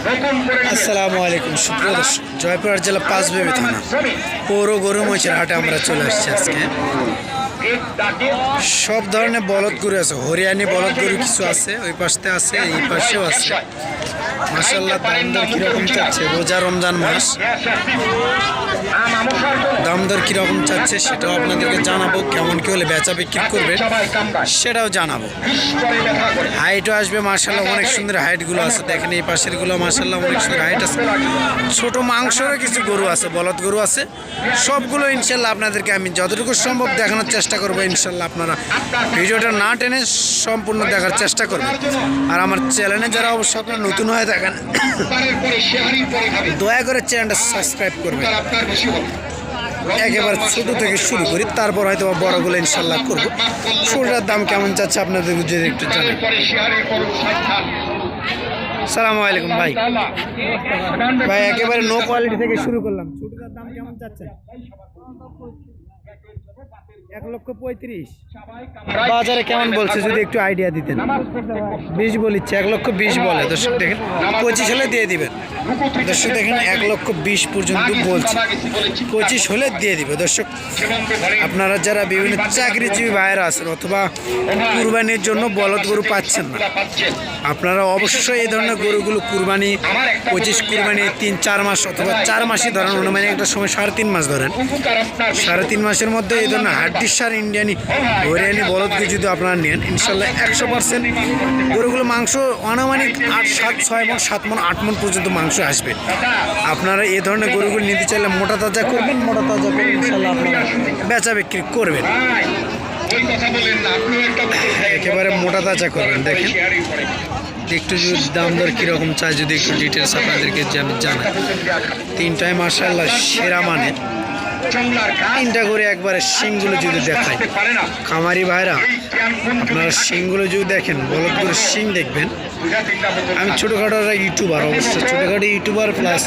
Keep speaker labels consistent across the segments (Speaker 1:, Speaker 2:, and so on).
Speaker 1: আসসালামু আলাইকুম, সুপ্রিয় জয়পুরহাট জেলা পাঁচবিবি থানা, পৌর গরু মহিষের হাটে আমরা চলে আসছি আজকে। সব ধরনের বলদ গরু আছে, হরিয়ানি বলদ গরু কিছু আছে, ওই পাশে আছে, এই পাশেও আছে। মাসাল্লাহ দাম দর কীরকম চাচ্ছে? রোজা রমজান মাস। দাম দর কীরকম চাচ্ছে সেটাও আপনাদেরকে জানাব। কেমন কি হলে বেচা বিক্রি করবে সেটাও জানাব। হাইটও আসবে মার্শাল্লাহ অনেক সুন্দর হাইটগুলো আছে। দেখেন এই পাশেরগুলো মার্শাল্লাহ অনেক সুন্দর হাইট আছে। ছোট মাংসরও কিছু গরু আছে, বলদ গরু আছে। সবগুলো ইনশাল্লাহ আপনাদেরকে আমি যতটুকু সম্ভব দেখানোর চেষ্টা করব ইনশাল্লাহ আপনারা ভিডিওটা না টেনে সম্পূর্ণ দেখার চেষ্টা করবেন। আর আমার চ্যানেলে যারা অবশ্যই আপনারা নতুন হয়ে থাকেন দয়া করে চ্যানেলটা সাবস্ক্রাইব করবেন। একেবারে ছোটো থেকে শুরু করি, তারপর হয়তো বড়গুলো ইনশাল্লাহ করব। ছোটটার দাম কেমন চাচ্ছে আপনাদের যদি একটু জানেন। সালামু আলাইকুম ভাই। ভাই, একেবারে নো কোয়ালিটি থেকে শুরু করলাম। ছোটটার দাম কেমন চাচ্ছে? এক লক্ষ পঁয়ত্রিশ। বাজারে কেমন বলছে, যদি একটু আইডিয়া দিতেন। বিশ বলিচ্ছে এক লক্ষ বিশ বলে। দর্শক দেখেন, পঁচিশ হলে দিয়ে দিবেন। দর্শক দেখেন, এক লক্ষ বিশ পর্যন্ত বলছে। পঁচিশ হলে দিয়ে দিবে। দর্শক, আপনারা যারা বিভিন্ন চাকরিজীবী ভাইয়েরা আছেন অথবা কুরবানির জন্য বলদ গরু পাচ্ছেন না, আপনারা অবশ্যই এই ধরনের গরুগুলো কুরবানি, পঁচিশ কুরবানি, তিন, চার মাস অথবা চার মাসই ধরেন। অনুমানিক একটা সময় সাড়ে তিন মাস ধরেন। সাড়ে তিন মাসের মধ্যে এই ধরনের সার ইন্ডিয়ানি হরিয়ানি বলদকে যদি আপনারা নেন, ইনশাল্লাহ একশো পার্সেন্ট গরুগুলো মাংস আনুমানিক আট সাত, ছয় মন, সাত মন, আট মন পর্যন্ত মাংস আসবে। আপনারা এই ধরনের গরুগুলো নিতে চাইলে মোটা তাজা করবেন, মোটা তাজা করে ইনশাল্লাহ আপনারা বেচা বিক্রি করবেন। একেবারে মোটা তাজা করবেন, দেখেন। একটু যদি দাম দর কীরকম চাই, যদি একটু ডিটেলস আপনাদেরকে জান- জানাই। তিনটায় মার্শাল্লাহ সেরা মানে তিনটা করে একবারে শিংগুলো যদি দেখায় খামারি ভাইরা আপনারা শিংগুলো যদি দেখেন বলদ করে শিং দেখবেন। আমি ছোটোখাটো একটা ইউটিউবার অবশ্যই। ছোটোখাটো ইউটিউবার প্লাস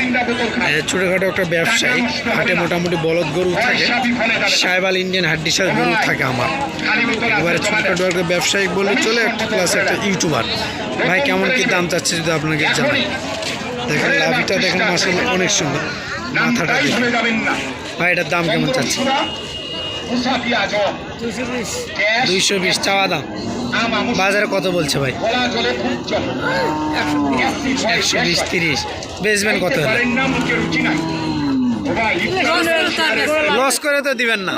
Speaker 1: ছোটোখাটো একটা ব্যবসায়ী। হাটে মোটামুটি বলদ গরু থাকে। সাহেবাল ইন্ডিয়ান হাড্ডিসার গরু থাকে আমার। একেবারে ছোটোখাটো একটা ব্যবসায়িক বলে চলে একটা প্লাস একটা ইউটিউবার ভাই কেমন কি দাম চাচ্ছে যদি আপনাকে জানাই? দেখেন লাভিটা দেখেন মাসাল অনেক সুন্দর। মাথাটা দেখেন। ভাই, এটার দাম কেমন চাচ্ছে দুইশো বিশ, চাওয়া দাম। বাজারে কত বলছে ভাই? একশো বিশ, তিরিশ। বেচবেন কত লস করে তো দিবেন না।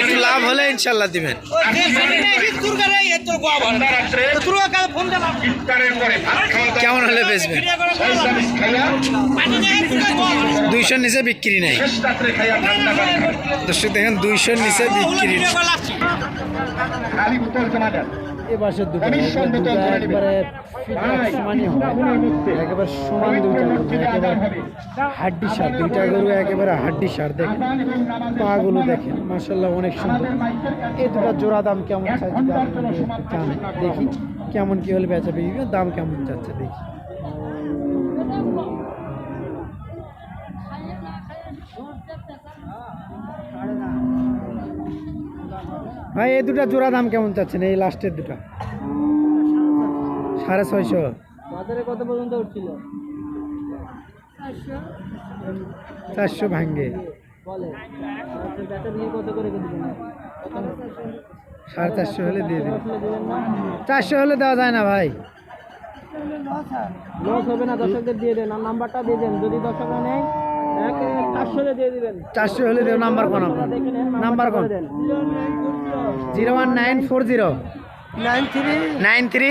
Speaker 1: একটু লাভ হলে ইনশাল্লাহ দিবেন। কেমন হলে বেচবেন? দুইশোর নিচে বিক্রি নেই। দর্শক দেখেন, দুইশোর নিচে বিক্রি এ পাশের দুটো একবারে সমানই হবে। একেবারে সমান দুইটা গরু একেবারে হাড্ডি সার দুইটা গরু একেবারে হাড্ডি সার দেখেন। পাগুলো দেখেন মাসাল্লাহ অনেক সুন্দর। এই দুটা জোড়া দাম কেমন জানেন দেখি কেমন কি হলে বেচা দাম কেমন যাচ্ছে দেখি। ভাই এই দুটা জোড়া দাম কেমন চাচ্ছেন? এই লাস্টের দুটা। সাড়ে ছয়শো।
Speaker 2: বাজারে কত পর্যন্ত উঠছিল?
Speaker 1: চারশো ভাঙ্গে।
Speaker 2: আচ্ছা,
Speaker 1: সাড়ে চারশো হলে দিয়ে দিন। চারশো হলে দেওয়া যায় না ভাই।
Speaker 2: লস হবে না দর্শকদের দিয়ে দেন। আর নাম্বারটা দিয়ে দেন। যদি দর্শকরা নেয় চারশো দিবেন।
Speaker 1: হলে দেব নাম্বার কোন? আপনার নাম্বার কোন? Zero one nine four zero.
Speaker 2: Nine three.
Speaker 1: Nine three.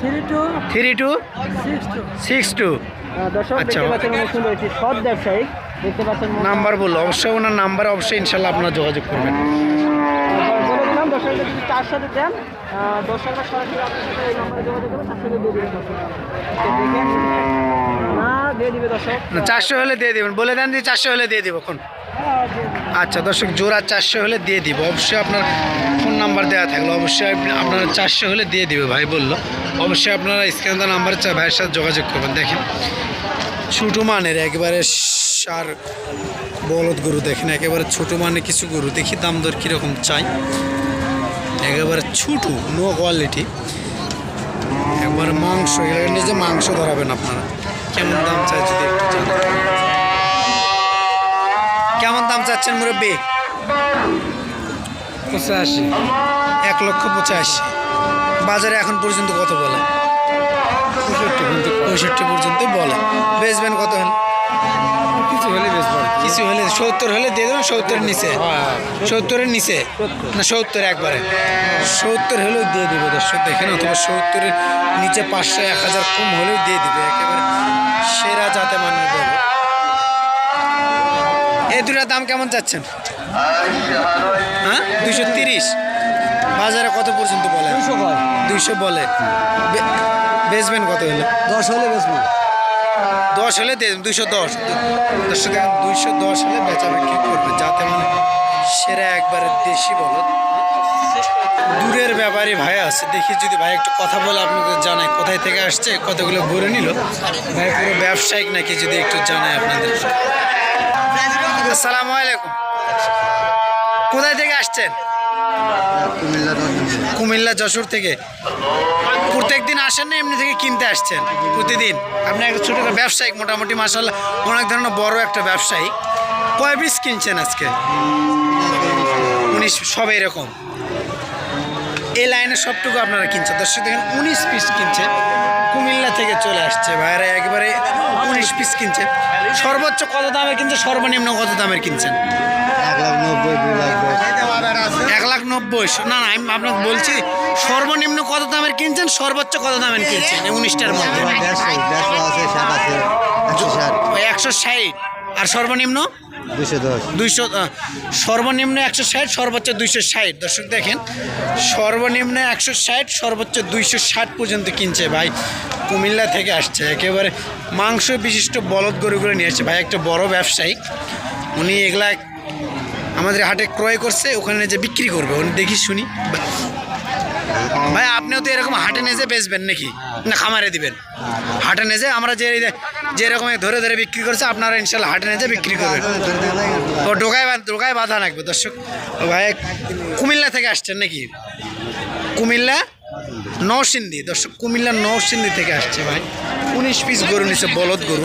Speaker 2: Three two.
Speaker 1: Three two.
Speaker 2: Six two.
Speaker 1: Six two.
Speaker 2: দর্শক
Speaker 1: আচ্ছা।
Speaker 2: দেখতে পাচ্ছেন অনেক সুন্দর একটি সৎ ব্যবসায়ী দেখতে পাচ্ছেন
Speaker 1: নাম্বার বলল অবশ্যই ওনার নাম্বারে অবশ্যই ইনশাল্লাহ আপনারা যোগাযোগ করবেন।
Speaker 2: বলে দর্শকদের যদি চার সাথে দেন আহ, দর্শকরা সরাসরি আপনার সাথে এই নাম্বারে যোগাযোগ করবে তার সাথে দিয়ে দিবে দর্শকরা আচ্ছা, দেখেন। না দিয়ে
Speaker 1: চারশো হলে দিয়ে দেবেন। বলে দেন যে চারশো হলে দিয়ে দেবো কোন আচ্ছা দর্শক, জোড়া চারশো হলে দিয়ে দিব। অবশ্যই আপনার ফোন নাম্বার দেওয়া থাকল। অবশ্যই আপনি- আপনারা চারশো হলে দিয়ে দিবে ভাই বলল। অবশ্যই আপনারা স্ক্যান নাম্বারে ভাইয়ের সাথে যোগাযোগ করবেন। দেখেন, ছোটো মানের একেবারে সার বলদ গরু দেখেন। একেবারে ছোটো মানে কিছু গরু। দেখি দাম দর কীরকম চাই। একেবারে ছোটো নো কোয়ালিটি একবারে মাংস, এখানে যে মাংস ধরাবেন আপনারা। কেমন দাম চাই যদি একটু। কেমন দাম চাচ্ছেন মুরব্বী?
Speaker 3: পঁচাশি।
Speaker 1: এক লক্ষ পঁচাশি। বাজারে এখন পর্যন্ত কত বলে?
Speaker 3: পঁয়ষট্টি পর্যন্ত।
Speaker 1: পঁয়ষট্টি পর্যন্ত বলে। বেচবেন কত হলে?
Speaker 3: কিছু হলে বেশ
Speaker 1: কিছু হলে সত্তর হলে দিয়ে দেবেন সত্তরের নিচে। সত্তরের নিচে? না সত্তর একবারে। সত্তর হলেও দিয়ে দিবে দর্শক দেখেন অথবা সত্তরের নিচে পাঁচশো এক হাজার কম হলেও দিয়ে দিবে একেবারে সেরা মানের এই দুটার দাম কেমন চাচ্ছেন? হ্যাঁ? দুশো তিরিশ। বাজারে কত পর্যন্ত বলে?
Speaker 3: দুশো
Speaker 1: দুইশো বলে। বেচবেন কত হলে?
Speaker 3: দশ হলে বেশ
Speaker 1: দশ হলে দুইশো দশ। দেখেন দুইশো দশ হলে বেচা বিক্রি করবে? যাতে মানে সেরা একবারে দেশি বলো। দূরের ব্যাপারে ভাই আছে। দেখি যদি ভাই একটু কথা বলে আপনাকে জানাই কোথায় থেকে আসছে, কতগুলো ঘুরে নিল। ভাই পুরো ব্যবসায়িক নাকি যদি একটু জানায় আপনাদের। আসসালামু আলাইকুম। কোথায় থেকে আসছেন? কুমিল্লা যশোর থেকে। প্রত্যেক দিন আসেন না, এমনি থেকে কিনতে আসছেন প্রতিদিন। আপনি একটা ছোটো একটা ব্যবসায়িক, মোটামুটি মাসাল্লাহ অনেক ধরনের বড় একটা ব্যবসায়ী কয় পিস কিনছেন আজকে? উনিশ, সব এরকম। এই লাইনে সবটুকু আপনারা কিনছেন। দর্শক দেখেন, উনিশ পিস কিনছেন। কুমিল্লা থেকে চলে আসছে ভাইরা, একবারে উনিশ পিস কিনছে সর্বোচ্চ কত দামের কিনছে সর্বনিম্ন কত দামের কিনছেন?
Speaker 3: এক লাখ নব্বই দুই লাখ
Speaker 1: লাখ নব্বই। না না আমি আপনাকে বলছি সর্বনিম্ন কত দামের কিনছেন? সর্বোচ্চ কত দামের কিনছেন? উনিশটার মধ্যে।
Speaker 3: একশো ষাট
Speaker 1: আর সর্বনিম্ন?
Speaker 3: দুশো দশ।
Speaker 1: দুইশো সর্বনিম্ন একশো ষাট সর্বোচ্চ দুইশো ষাট। দর্শক দেখেন সর্বনিম্ন একশো ষাট সর্বোচ্চ দুইশো ষাট পর্যন্ত কিনছে ভাই। কুমিল্লা থেকে আসছে একেবারে মাংস বিশিষ্ট বলদ গরুগুলো নিয়ে আসছে। ভাই একটা বড় ব্যবসায়ী উনি এগুলা আমাদের হাটে ক্রয় করছে, ওখানে যে বিক্রি করবে ওখানে দেখি শুনি। ভাই, আপনিও তো এরকম হাটে নেজে বেচবেন নাকি? না, খামারে দিবেন। হাটে নেজে আমরা যে যেরকম ধরে ধরে বিক্রি করছে, আপনারা ইনশাল্লাহ হাটে নেজে বিক্রি করবেন। ও ডোকায় ডোকায় বাধা রাখবে দর্শক। ভাই, কুমিল্লা থেকে আসছেন নাকি? কুমিল্লা? নৌসিন্দি দর্শক কুমিল্লা নৌসিন্দি থেকে আসছে ভাই। উনিশ পিস গরু নিচ্ছে বলদ গরু।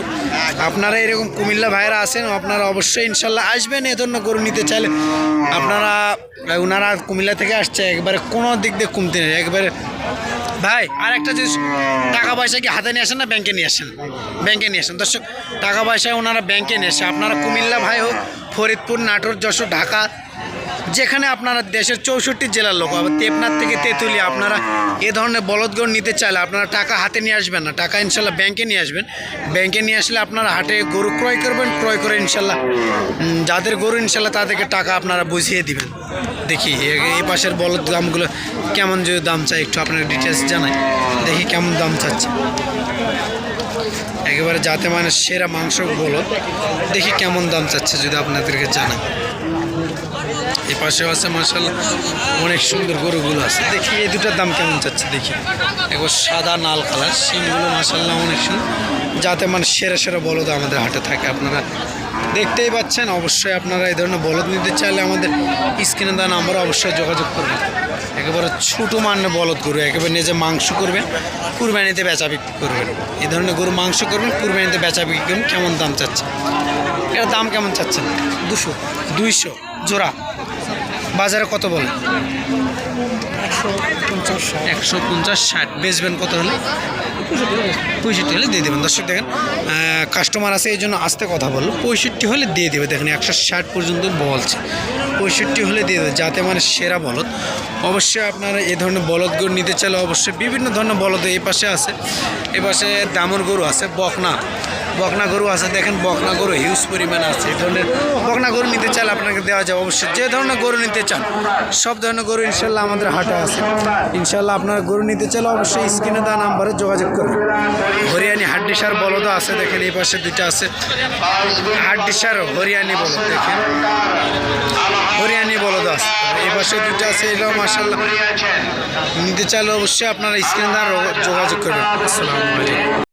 Speaker 1: আপনারা এরকম কুমিল্লা ভাইরা আছেন, আপনারা অবশ্যই ইনশাল্লাহ আসবেন। এ ধরনের গরু নিতে চাইলে আপনারা ওনারা কুমিল্লা থেকে আসছে, একবারে কোনো দিক দিয়ে কমতে নেই। একবারে, ভাই আর একটা জিনিস, টাকা পয়সা কি হাতে নিয়ে আসেন না ব্যাংকে নিয়ে আসেন? ব্যাংকে নিয়ে আসেন। দর্শক, টাকা পয়সা ওনারা ব্যাংকে নিয়ে আসে। আপনারা কুমিল্লা ভাই হোক, ফরিদপুর, নাটোর, যশোর, ঢাকা যেখানে আপনারা দেশের চৌষট্টি জেলার লোক তেপনাথ থেকে তেঁতুলিয়া, আপনারা এ ধরনের বলদগড় নিতে চাইলে আপনারা টাকা হাতে নিয়ে আসবেন না। টাকা ইনশাল্লাহ ব্যাংকে নিয়ে আসবেন। ব্যাংকে নিয়ে আসলে আপনারা হাটে গরু ক্রয় করবেন, ক্রয় করে ইনশাল্লাহ যাদের গরু ইনশাল্লাহ তাদেরকে টাকা আপনারা বুঝিয়ে দিবেন। দেখি এই পাশের বলদ দামগুলো কেমন যদি দাম চাই, একটু আপনার ডিটেলস জানাই। দেখি কেমন দাম চাচ্ছে। একেবারে যাতে মানে সেরা মাংস বলদ। দেখি কেমন দাম চাচ্ছে যদি আপনাদেরকে জানাই। এই পাশেও আছে মার্শাল্লাহ অনেক সুন্দর গরুগুলো আছে। দেখি এই দুটার দাম কেমন যাচ্ছে দেখি। একবার সাদা নাল কালার সিংগুলো মার্শাল্লাহ অনেক সুন্দর। যাতে মানে সেরা সেরা বলদ আমাদের হাটে থাকে আপনারা। দেখতেই পাচ্ছেন, অবশ্যই আপনারা এই ধরনের বলদ নিতে চাইলে আমাদের স্ক্রিনে দেওয়া নাম্বারে অবশ্যই যোগাযোগ করবেন। একেবারে ছোটো মান্য বলদ গরু, একেবারে নিজে মাংস করবেন, কুরবানিতে বেচা বিক্রি করবেন। এই ধরনের গরু মাংস করবেন, কুরবানিতে বেচা বিক্রি করবেন, কেমন দাম চাচ্ছে? এটার দাম কেমন চাচ্ছেন? দুশো, দুইশো, জোড়া। বাজারে কত বলে? একশো পঞ্চাশ ষাট। বেচবেন কত হলে? পঁয়ষট্টি হলে দিয়ে দেবেন। দর্শক দেখেন কাস্টমার আছে এই জন্য আস্তে কথা বলল। পঁয়ষট্টি হলে দিয়ে দেবে। দেখেন একশো ষাট পর্যন্ত বলছে। পঁয়ষট্টি হলে দিয়ে দেবে। যাতে মানে সেরা বলদ। অবশ্যই আপনারা এই ধরনের বলদ গরু নিতে চাইলে অবশ্যই বিভিন্ন ধরনের বলদ এই পাশে আছে। এ পাশে দামর গরু আছে বকনা। বকনা গরু আছে, দেখেন বকনা গরু হিউজ পরিমাণ আছে। এই ধরনের বকনা গরু নিতে চাইলে আপনাকে দেওয়া যাবে অবশ্যই। যে ধরনের গরু নিতে চান, সব ধরনের গরু ইনশাল্লাহ আমাদের হাটে আছে। ইনশাল্লাহ আপনারা গরু নিতে চাইলে অবশ্যই স্ক্রিনে দেওয়া নাম্বারে যোগাযোগ করবেন হরিয়ানি হাড্ডিসার বলদও আছে, দেখেন এই পাশে দুইটা আছে। হাড্ডিসার হরিয়ানি বলদ, দেখেন। হরিয়ানি বলদ আছে, এই পাশে দুইটা আছে এটাও মার্শাল্লাহ নিতে চাইলে অবশ্যই আপনারা স্ক্রিনে দেওয়া যোগাযোগ করবেন। আসসালামু আলাইকুম।